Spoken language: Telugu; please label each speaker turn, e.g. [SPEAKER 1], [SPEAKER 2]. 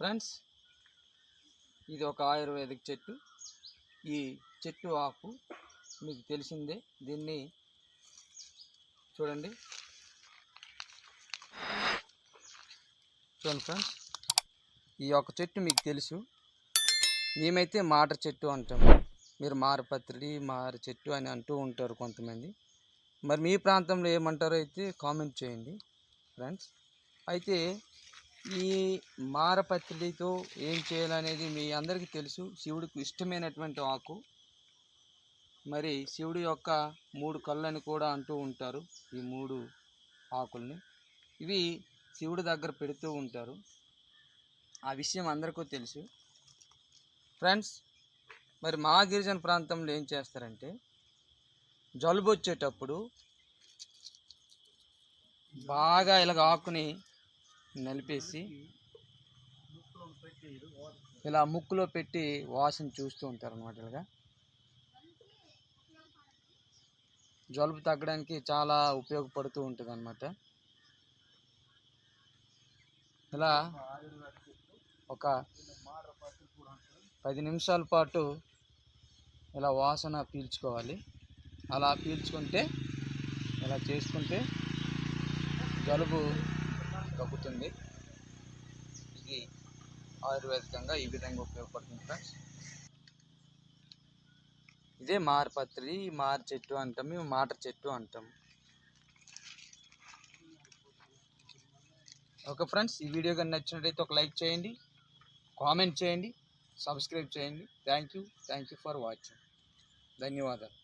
[SPEAKER 1] ఫ్రెండ్స్ ఇది ఒక ఆయుర్వేదిక్ చెట్టు. ఈ చెట్టు ఆకు మీకు తెలిసిందే. దీన్ని చూడండి. చూడండి ఫ్రెండ్స్ ఈ యొక్క చెట్టు మీకు తెలుసు. మేమైతే మాట చెట్టు అంటాము మీరు మారపత్రి మార చెట్టు అని అంటూ ఉంటారు కొంతమంది. మరి మీ ప్రాంతంలో ఏమంటారో అయితే కామెంట్ చేయండి ఫ్రెండ్స్. అయితే ఈ మారపత్రితో ఏం చేయాలనేది మీ అందరికీ తెలుసు. శివుడికి ఇష్టమైనటువంటి ఆకు. మరి శివుడి యొక్క మూడు కళ్ళని కూడా అంటూ ఉంటారు ఈ మూడు ఆకుల్ని. ఇవి శివుడి దగ్గర పెడుతూ ఉంటారు. ఆ విషయం అందరికీ తెలుసు. ఫ్రెండ్స్ మరి మా గిరిజన ప్రాంతంలో ఏం చేస్తారంటే జలుబు వచ్చేటప్పుడు బాగా ఇలాగ ఆకుని నలిపేసి ఇలా ముక్కులో పెట్టి వాసన చూస్తూ ఉంటారు అనమాట ఇలాగా. జలుబు తగ్గడానికి చాలా ఉపయోగపడుతూ ఉంటుంది అనమాట ఇలా ఒక పది నిమిషాల పాటు ఇలా వాసన పీల్చుకోవాలి. అలా పీల్చుకుంటే ఇలా చేసుకుంటే జలుబు తగ్గుతుంది. ఇది ఆయుర్వేదికంగా ఈ విధంగా ఉపయోగపడుతుంది ఫ్రెండ్స్. ఇదే మారపత్రి మార చెట్టు అంటాం మేము మాటర్ చెట్టు అంటాం. ఓకే ఫ్రెండ్స్ ఈ వీడియో కానీ నచ్చినట్టయితే ఒక లైక్ చేయండి కామెంట్ చేయండి సబ్స్క్రైబ్ చేయండి. Thank you thank you for watching. ధన్యవాదాలు.